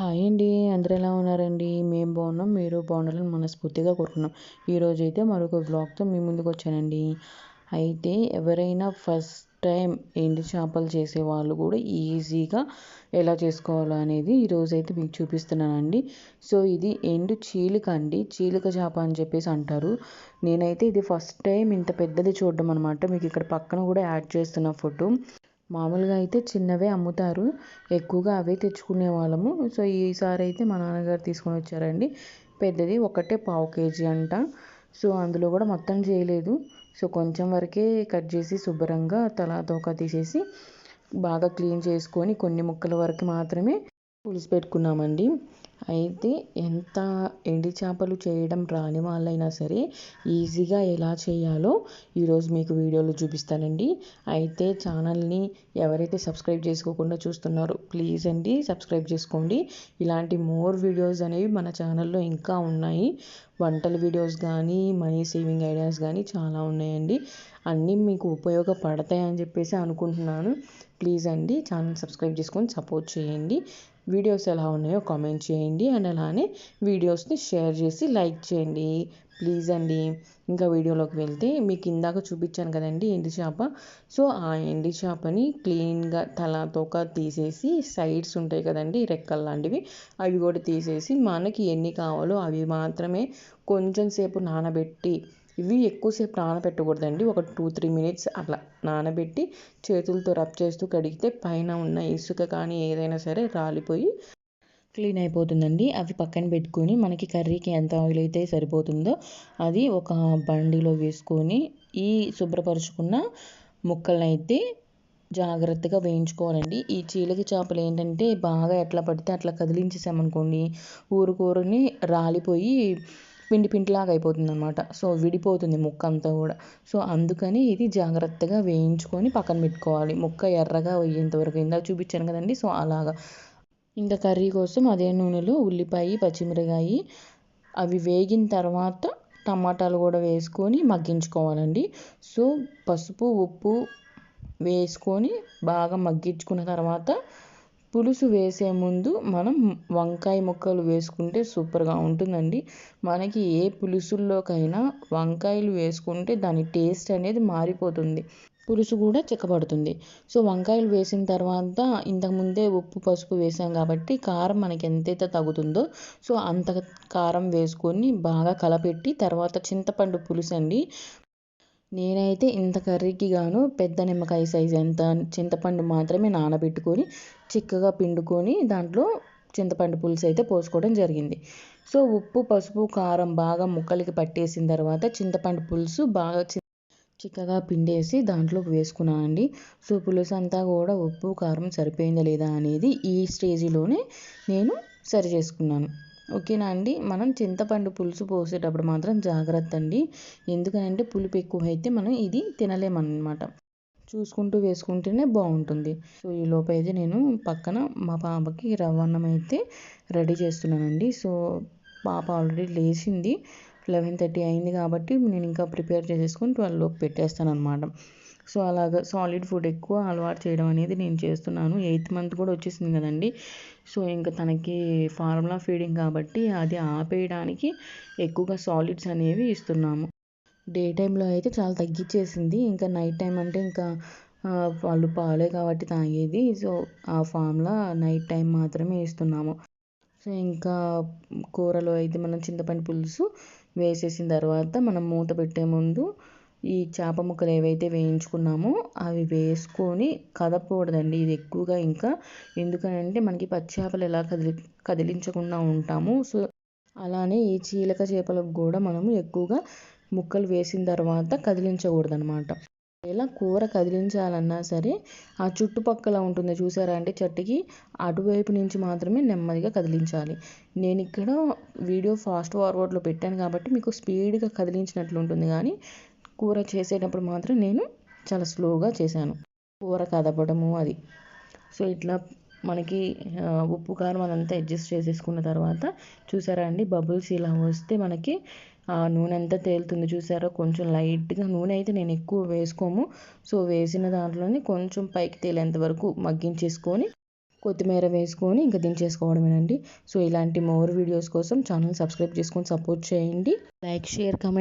Hi అండి. అందరూ ఎలా ఉన్నారండి? మేము బాగున్నాం. మీరు బాగుండాలని మనస్ఫూర్తిగా కోరుకున్నాం ఈరోజు అయితే మరొక బ్లాగ్తో మీ ముందుకు వచ్చానండి అయితే ఎవరైనా ఫస్ట్ టైం ఎండు చేపలు చేసే వాళ్ళు కూడా ఈజీగా ఎలా చేసుకోవాలో అనేది ఈరోజు అయితే మీకు చూపిస్తున్నానండి. సో ఇది ఎండు చీలిక అండి. చీలిక చేప అని చెప్పేసి అంటారు. నేనైతే ఇది ఫస్ట్ టైం ఇంత పెద్దది చూడడం అనమాట మీకు ఇక్కడ పక్కన కూడా యాడ్ చేస్తున్న ఫోటో. మామూలుగా అయితే చిన్నవే అమ్ముతారు. ఎక్కువగా అవే తెచ్చుకునే వాళ్ళము. సో ఈసారి అయితే మా నాన్నగారు తీసుకొని వచ్చారండి. పెద్దది ఒకటే పావు కేజీ అంట. సో అందులో కూడా మొత్తం చేయలేదు. సో కొంచెం వరకే కట్ చేసి శుభ్రంగా తలా తోక తీసేసి బాగా క్లీన్ చేసుకొని కొన్ని ముక్కల వరకు మాత్రమే పులుసు పెట్టుకున్నామండి. అయితే ఎంత ఎండి చేపలు చేయడం రాని వాళ్ళైనా సరే ఈజీగా ఎలా చేయాలో ఈరోజు మీకు వీడియోలో చూపిస్తానండి. అయితే ఛానల్ని ఎవరైతే సబ్స్క్రైబ్ చేసుకోకుండా చూస్తున్నారో ప్లీజ్ అండి సబ్స్క్రైబ్ చేసుకోండి. ఇలాంటి మోర్ వీడియోస్ అనేవి మన ఛానల్లో ఇంకా ఉన్నాయి. వంటల వీడియోస్ కానీ మనీ సేవింగ్ ఐడియాస్ కానీ చాలా ఉన్నాయండి. అన్నీ మీకు ఉపయోగపడతాయని చెప్పేసి అనుకుంటున్నాను. ప్లీజ్ అండి ఛానల్ సబ్స్క్రైబ్ చేసుకొని సపోర్ట్ చేయండి. వీడియోస్ ఎలా ఉన్నాయో కామెంట్ చేయండి. అండ్ అలానే వీడియోస్ని షేర్ చేసి లైక్ చేయండి. ప్లీజ్ అండి ఇంకా వీడియోలోకి వెళ్తే మీకు ఇందాక చూపించాను కదండి ఎండి చేప. సో ఆ ఎండి చేపని క్లీన్గా తల తోక తీసేసి సైడ్స్ ఉంటాయి కదండి రెక్కలు లాంటివి అవి కూడా తీసేసి మనకి ఎన్ని కావాలో అవి మాత్రమే కొంచెం సేపు నానబెట్టి ఇవి ఎక్కువసేపు నానబెట్టకూడదండి. ఒక టూ త్రీ మినిట్స్ అట్లా నానబెట్టి చేతులతో రబ్ చేస్తూ కడిగితే పైన ఉన్న ఇసుక కానీ ఏదైనా సరే రాలిపోయి క్లీన్ అయిపోతుందండి. అవి పక్కన పెట్టుకొని మనకి కర్రీకి ఎంత ఆయిల్ అయితే సరిపోతుందో అది ఒక బండిలో వేసుకొని ఈ శుభ్రపరుచుకున్న ముక్కలను అయితే జాగ్రత్తగా వేయించుకోవాలండి. ఈ చీలకి చేపలు ఏంటంటే బాగా ఎట్లా పడితే అట్లా కదిలించేసామనుకోండి ఊరుకూరని రాలిపోయి పిండి పిండిలాగా అయిపోతుంది అనమాట సో విడిపోతుంది ముక్క అంతా కూడా. సో అందుకని ఇది జాగ్రత్తగా వేయించుకొని పక్కన పెట్టుకోవాలి. ముక్క ఎర్రగా అయ్యేంత వరకు. ఇందాక చూపించాను కదండి. సో అలాగా ఇంకా కర్రీ కోసం అదే నూనెలో ఉల్లిపాయ పచ్చిమిరకాయ అవి వేగిన తర్వాత టమాటాలు కూడా వేసుకొని మగ్గించుకోవాలండి. సో పసుపు ఉప్పు వేసుకొని బాగా మగ్గించుకున్న తర్వాత పులుసు వేసే ముందు మనం వంకాయ ముక్కలు వేసుకుంటే సూపర్గా ఉంటుందండి. మనకి ఏ పులుసుల్లోకైనా వంకాయలు వేసుకుంటే దాని టేస్ట్ అనేది మారిపోతుంది. పులుసు కూడా చిక్కబడుతుంది. సో వంకాయలు వేసిన తర్వాత ఇంతకుముందే ఉప్పు పసుపు వేసాం కాబట్టి కారం మనకి ఎంతైతే తగ్గుతుందో సో అంత కారం వేసుకొని బాగా కలపెట్టి తర్వాత చింతపండు పులుసు అండి. నేనైతే ఇంత కర్రీకి గాను పెద్ద నిమ్మకాయ సైజ్ ఎంత చింతపండు మాత్రమే నానబెట్టుకొని చిక్కగా పిండుకొని దాంట్లో చింతపండు పులుసు అయితే పోసుకోవడం జరిగింది. సో ఉప్పు పసుపు కారం బాగా ముక్కలకి పట్టేసిన తర్వాత చింతపండు పులుసు బాగా చిక్కగా పిండేసి దాంట్లో వేసుకున్నానండి సో పులుసు అంతా కూడా ఉప్పు కారం సరిపోయిందా లేదా అనేది ఈ స్టేజిలోనే నేను సరి చేసుకున్నాను. ఓకేనా అండి? మనం చింతపండు పులుసు పోసేటప్పుడు మాత్రం జాగ్రత్త అండి. ఎందుకంటే పులుపు ఎక్కువ అయితే మనం ఇది తినలేమన్నమాట. చూసుకుంటూ వేసుకుంటేనే బాగుంటుంది. సో ఈ లోపు అయితే నేను పక్కన మా పాపకి రవ్వన్నం అయితే రెడీ చేస్తున్నానండి. సో పాప ఆల్రెడీ లేచింది. లెవెన్ థర్టీ అయింది కాబట్టి నేను ఇంకా ప్రిపేర్ చేసేసుకొని ట్వెల్వ్ లోపు పెట్టేస్తాను అనమాట సో అలాగ సాలిడ్ ఫుడ్ ఎక్కువ అలవాటు చేయడం అనేది నేను చేస్తున్నాను. ఎయిత్ మంత్ కూడా వచ్చేసింది కదండి. సో ఇంకా తనకి ఫార్ములా ఫీడింగ్ కాబట్టి అది ఆపేయడానికి ఎక్కువగా సాలిడ్స్ అనేవి ఇస్తున్నాము. డే టైంలో అయితే చాలా తగ్గించేసింది ఇంకా నైట్ టైం అంటే ఇంకా వాళ్ళు పాలే కాబట్టి తాగేది. సో ఆ ఫామ్లా నైట్ టైం మాత్రమే ఇస్తున్నాము. సో ఇంకా కూరలో అయితే మనం చింతపండు పులుసు వేసేసిన తర్వాత మనం మూత పెట్టే ముందు ఈ చేప ముక్కలు ఏవైతే వేయించుకున్నామో అవి వేసుకొని కదపకూడదండి. ఇది ఎక్కువగా ఇంకా ఎందుకంటే మనకి పచ్చి చేపలు ఎలా కదిలి కదిలించకుండా ఉంటాము. సో అలానే ఈ చీలక చేపలకు కూడా మనము ఎక్కువగా ముక్కలు వేసిన తర్వాత కదిలించకూడదు ఒకవేళ కూర కదిలించాలన్నా సరే ఆ చుట్టుపక్కల ఉంటుంది చూసారా అంటే చెట్టుకి అటువైపు నుంచి మాత్రమే నెమ్మదిగా కదిలించాలి. నేను ఇక్కడ వీడియో ఫాస్ట్ ఫార్వర్డ్లో పెట్టాను కాబట్టి మీకు స్పీడ్గా కదిలించినట్లు ఉంటుంది కానీ కూర చేసేటప్పుడు మాత్రం నేను చాలా స్లోగా చేశాను. కూర కదపడము అది. సో ఇట్లా మనకి ఉప్పు కారం అదంతా అడ్జస్ట్ చేసేసుకున్న తర్వాత చూసారా అండి బబుల్స్ ఇలా వస్తే మనకి ఆ నూనె అంతా తేలుతుంది చూసారా? కొంచెం లైట్గా నూనె అయితే నేను ఎక్కువ వేసుకోము. సో వేసిన దాంట్లోనే కొంచెం పైకి తేలేంత వరకు మగ్గించేసుకొని కొత్తిమీర వేసుకొని ఇంకా దించేసుకోవడమేనండి. సో ఇలాంటి మోర్ వీడియోస్ కోసం ఛానల్ సబ్స్క్రైబ్ చేసుకొని సపోర్ట్ చేయండి. Like share comment